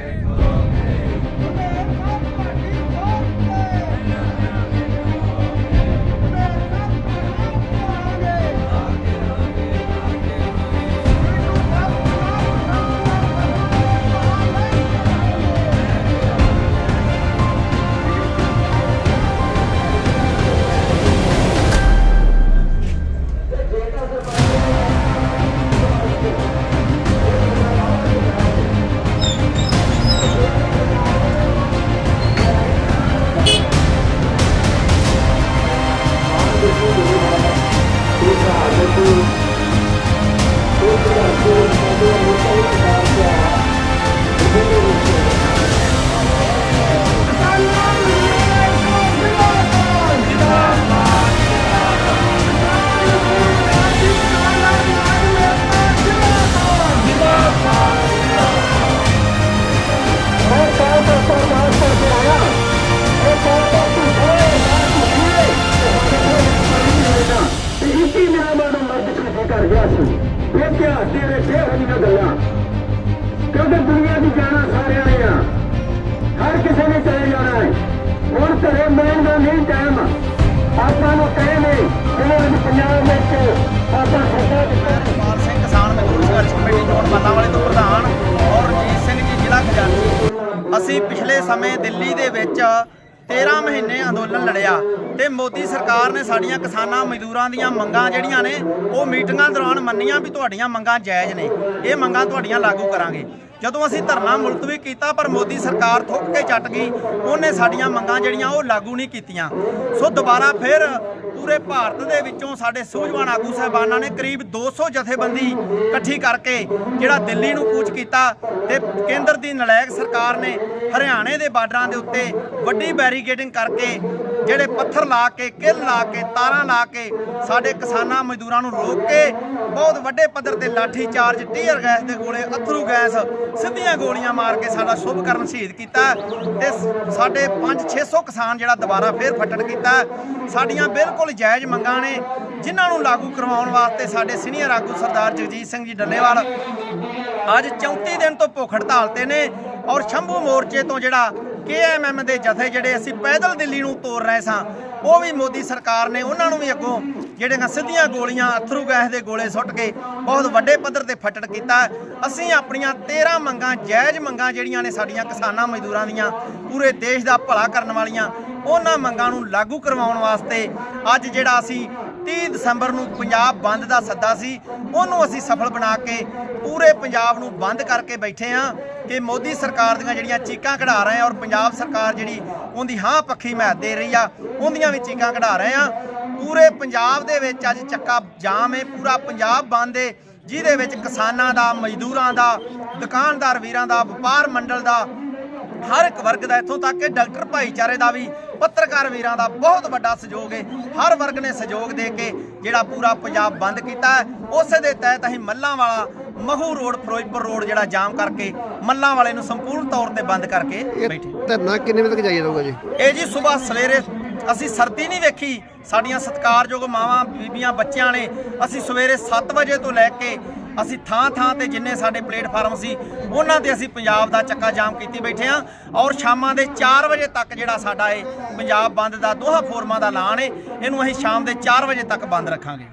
Amen. Thank you. ਘਰੇ ਮਿਲਣ ਦਾ ਨਹੀਂ ਟਾਈਮ। ਆਪਾਂ ਨੂੰ ਟਾਈਮ ਹੈ ਜਿਵੇਂ ਅੱਜ ਪੰਜਾਬ ਵਿੱਚ ਆਪਾਂ ਸਰਕਾਰ ਦਿੱਤਾ। ਪਾਲ ਸਿੰਘ ਕਿਸਾਨ ਮਜ਼ਦੂਰ ਸੰਘਰਸ਼ ਕਮੇਟੀ ਚੋਣ ਮਾਲਾ ਵਾਲੇ ਤੋਂ ਪ੍ਰਧਾਨ ਔਰ ਰਣਜੀਤ ਸਿੰਘ ਜੀ, ਜ਼ਿਲ੍ਹਾ ਖਜ਼ਾਨਚੀ। ਅਸੀਂ ਪਿਛਲੇ ਸਮੇਂ ਦਿੱਲੀ ਦੇ ਵਿੱਚ 13 ਮਹੀਨੇ ਅੰਦੋਲਨ ਲੜਿਆ ਤੇ ਮੋਦੀ ਸਰਕਾਰ ਨੇ ਸਾਡੀਆਂ ਕਿਸਾਨਾਂ ਮਜ਼ਦੂਰਾਂ ਦੀਆਂ ਮੰਗਾਂ ਜਿਹੜੀਆਂ ਨੇ, ਉਹ ਮੀਟਿੰਗਾਂ ਦੌਰਾਨ ਮੰਨੀਆਂ ਵੀ ਤੁਹਾਡੀਆਂ ਮੰਗਾਂ ਜਾਇਜ਼ ਨੇ। ਇਹ ਮੰਗਾਂ ਤੁਹਾਡੀਆਂ ਲਾਗੂ ਕਰਾਂਗੇ। ਜਦੋਂ ਅਸੀਂ ਧਰਨਾ ਮੁਲਤਵੀ ਕੀਤਾ, ਪਰ ਮੋਦੀ ਸਰਕਾਰ ਥੁੱਕ ਕੇ ਚੱਟ ਗਈ, ਉਹਨੇ ਸਾਡੀਆਂ ਮੰਗਾਂ ਜਿਹੜੀਆਂ, ਉਹ ਲਾਗੂ ਨਹੀਂ ਕੀਤੀਆਂ। ਸੋ ਦੁਬਾਰਾ ਫਿਰ ਪੂਰੇ ਭਾਰਤ ਦੇ ਵਿੱਚੋਂ ਸਾਡੇ ਸੂਝਵਾਨ ਆਗੂ ਸਾਹਿਬਾਨਾਂ ਨੇ ਕਰੀਬ 200 ਜਥੇਬੰਦੀ ਇਕੱਠੀ ਕਰਕੇ ਜਿਹੜਾ ਦਿੱਲੀ ਨੂੰ ਕੂਚ ਕੀਤਾ ਤੇ ਕੇਂਦਰ ਦੀ ਨਲਾਇਕ ਸਰਕਾਰ ਨੇ ਹਰਿਆਣੇ ਦੇ ਬਾਰਡਰਾਂ ਦੇ ਉੱਤੇ ਵੱਡੀ ਬੈਰੀਕੇਡਿੰਗ ਕਰਕੇ ਜਿਹੜੇ ਪੱਥਰ ਲਾ ਕੇ, ਕਿੱਲ ਲਾ ਕੇ, ਤਾਰਾਂ ਲਾ ਕੇ ਸਾਡੇ ਕਿਸਾਨਾਂ ਮਜ਼ਦੂਰਾਂ ਨੂੰ ਰੋਕ ਕੇ ਬਹੁਤ ਵੱਡੇ ਪੱਧਰ ਤੇ ਲਾਠੀ ਚਾਰਜ ਟੀਅਰ ਗੈਸ ਦੇ ਗੋਲੇ, ਅਥਰੂ ਗੈਸ ਸਿੱਧੀਆਂ ਗੋਲੀਆਂ ਮਾਰ ਕੇ ਸਾਡਾ ਸ਼ੁਭ ਕਰਨ ਸ਼ਹੀਦ ਕੀਤਾ। ਤੇ ਸ- ਸਾਡੇ 5-600 ਕਿਸਾਨ ਜਿਹੜਾ ਦੁਬਾਰਾ ਫੇਰ ਫੱਟੜ ਕੀਤਾ। ਸਾਡੀਆਂ ਬਿਲਕੁਲ ਜਾਇਜ਼ ਮੰਗਾਂ ਨੇ, ਜਿਨ੍ਹਾਂ ਨੂੰ ਲਾਗੂ ਕਰਵਾਉਣ ਵਾਸਤੇ ਸਾਡੇ ਸੀਨੀਅਰ ਆਗੂ ਸਰਦਾਰ ਜਗਜੀਤ ਸਿੰਘ ਜੀ ਡੱਲੇਵਾਲ ਅੱਜ 34 ਦਿਨ ਤੋਂ ਭੁੱਖ ਹੜਤਾਲ ਤੇ ਨੇ ਔਰ ਸ਼ੰਭੂ ਮੋਰਚੇ ਤੋਂ ਜਿਹੜਾ ਕੇਐਮਐਮ ਦੇ ਜਥੇ ਜਿਹੜੇ ਅਸੀਂ ਪੈਦਲ ਦਿੱਲੀ ਨੂੰ ਤੋਰ ਰਹੇ ਸਾਂ, ਉਹ ਵੀ ਮੋਦੀ ਸਰਕਾਰ ਨੇ, ਉਹਨਾਂ ਨੂੰ ਵੀ ਅੱਗੋਂ ਜਿਹੜੀਆਂ ਸਿੱਧੀਆਂ ਗੋਲੀਆਂ, ਅਥਰੂ ਗੈਸ ਦੇ ਗੋਲੇ ਸੁੱਟ ਕੇ ਬਹੁਤ ਵੱਡੇ ਪੱਧਰ ਤੇ ਫੱਟੜ ਕੀਤਾ। ਅਸੀਂ ਆਪਣੀਆਂ 13 ਮੰਗਾਂ, ਜਾਇਜ਼ ਮੰਗਾਂ ਜਿਹੜੀਆਂ ਨੇ ਸਾਡੀਆਂ ਕਿਸਾਨਾਂ ਮਜ਼ਦੂਰਾਂ ਦੀਆਂ, ਪੂਰੇ ਦੇਸ਼ ਦਾ ਭਲਾ ਕਰਨ ਵਾਲੀਆਂ, ਉਹਨਾਂ ਮੰਗਾਂ ਨੂੰ ਲਾਗੂ ਕਰਵਾਉਣ ਵਾਸਤੇ ਅੱਜ ਜਿਹੜਾ ਅਸੀਂ 30 ਦਸੰਬਰ ਨੂੰ ਪੰਜਾਬ ਬੰਦ ਦਾ ਸੱਦਾ ਸੀ, ਉਹਨੂੰ ਅਸੀਂ ਸਫਲ ਬਣਾ ਕੇ ਪੂਰੇ ਪੰਜਾਬ ਨੂੰ ਬੰਦ ਕਰਕੇ ਬੈਠੇ ਹਾਂ ਕਿ ਮੋਦੀ ਸਰਕਾਰ ਦੀਆਂ ਜਿਹੜੀਆਂ ਚੀਕਾਂ ਕਢਾ ਰਹੇ ਆ ਔਰ ਪੰਜਾਬ ਸਰਕਾਰ ਜਿਹੜੀ ਉਹਦੀ ਹਾਂ ਪੱਖੀ ਮਹਿ ਦੇ ਰਹੀ ਆ, ਉਹਦੀਆਂ ਵੀ ਚੀਕਾਂ ਕਢਾ ਰਹੇ ਆ। ਪੂਰੇ ਪੰਜਾਬ ਦੇ ਵਿੱਚ ਅੱਜ ਚੱਕਾ ਜਾਮ ਹੈ ਪੂਰਾ ਪੰਜਾਬ ਬੰਦ ਹੈ ਜਿਹਦੇ ਵਿੱਚ ਕਿਸਾਨਾਂ ਦਾ ਮਜ਼ਦੂਰਾਂ ਦਾ ਦੁਕਾਨਦਾਰ ਵੀਰਾਂ ਦਾ ਵਪਾਰ ਮੰਡਲ ਦਾ ਹਰ ਇੱਕ ਵਰਗ ਦਾ ਇੱਥੋਂ ਤੱਕ ਕਿ ਡਾਕਟਰ ਭਾਈਚਾਰੇ ਦਾ ਵੀ ਪੱਤਰਕਾਰ ਵੀਰਾਂ ਦਾ ਬਹੁਤ ਵੱਡਾ ਸਹਿਯੋਗ ਹੈ। ਹਰ ਵਰਗ ਨੇ ਸਹਿਯੋਗ ਦੇ ਕੇ ਜਿਹੜਾ ਪੂਰਾ ਪੰਜਾਬ ਬੰਦ ਕੀਤਾ ਹੈ। ਉਸੇ ਦੇ ਤਹਿਤ ਅਸੀਂ ਮੱਲਾਂ ਵਾਲਾ ਮਹੂ ਰੋਡ ਫਿਰੋਜ਼ਪੁਰ ਰੋਡ ਜਿਹੜਾ ਜਾਮ ਕਰਕੇ ਮੱਲਾਂ ਵਾਲੇ ਨੂੰ ਸੰਪੂਰਨ ਤੌਰ ਤੇ ਬੰਦ ਕਰਕੇ ਬੈਠੇ ਧਰਨਾ ਕਿੰਨੇ ਵਜੇ ਤੱਕ ਜਾਰੀ ਰਹੂਗਾ ਜੀ? ਇਹ ਜੀ ਸਵੇਰ ਸਵੇਰੇ ਅਸੀਂ ਸਰਦੀ ਨਹੀਂ ਵੇਖੀ ਸਾਡੀਆਂ ਸਤਿਕਾਰਯੋਗ ਮਾਵਾਂ, ਬੀਬੀਆਂ, ਬੱਚਿਆਂ ਨੇ ਅਸੀਂ ਸਵੇਰੇ 7 ਵਜੇ ਤੋਂ ਲੈ ਕੇ ਅਸੀਂ ਥਾਂ ਥਾਂ ਤੇ ਜਿੰਨੇ ਸਾਡੇ ਪਲੇਟਫਾਰਮ ਸੀ, ਉਹਨਾਂ ਤੇ ਅਸੀਂ ਪੰਜਾਬ ਦਾ ਚੱਕਾ ਜਾਮ ਕੀਤੀ ਬੈਠੇ ਹਾਂ ਔਰ ਸ਼ਾਮਾਂ ਦੇ 4 ਵਜੇ ਤੱਕ ਜਿਹੜਾ ਸਾਡਾ ਇਹ ਪੰਜਾਬ ਬੰਦ ਦਾ ਦੋਹਾ ਫੋਰਮਾਂ ਦਾ ਐਲਾਨ ਹੈ, ਇਹਨੂੰ ਅਸੀਂ ਸ਼ਾਮ ਦੇ 4 ਵਜੇ ਤੱਕ ਬੰਦ ਰੱਖਾਂਗੇ।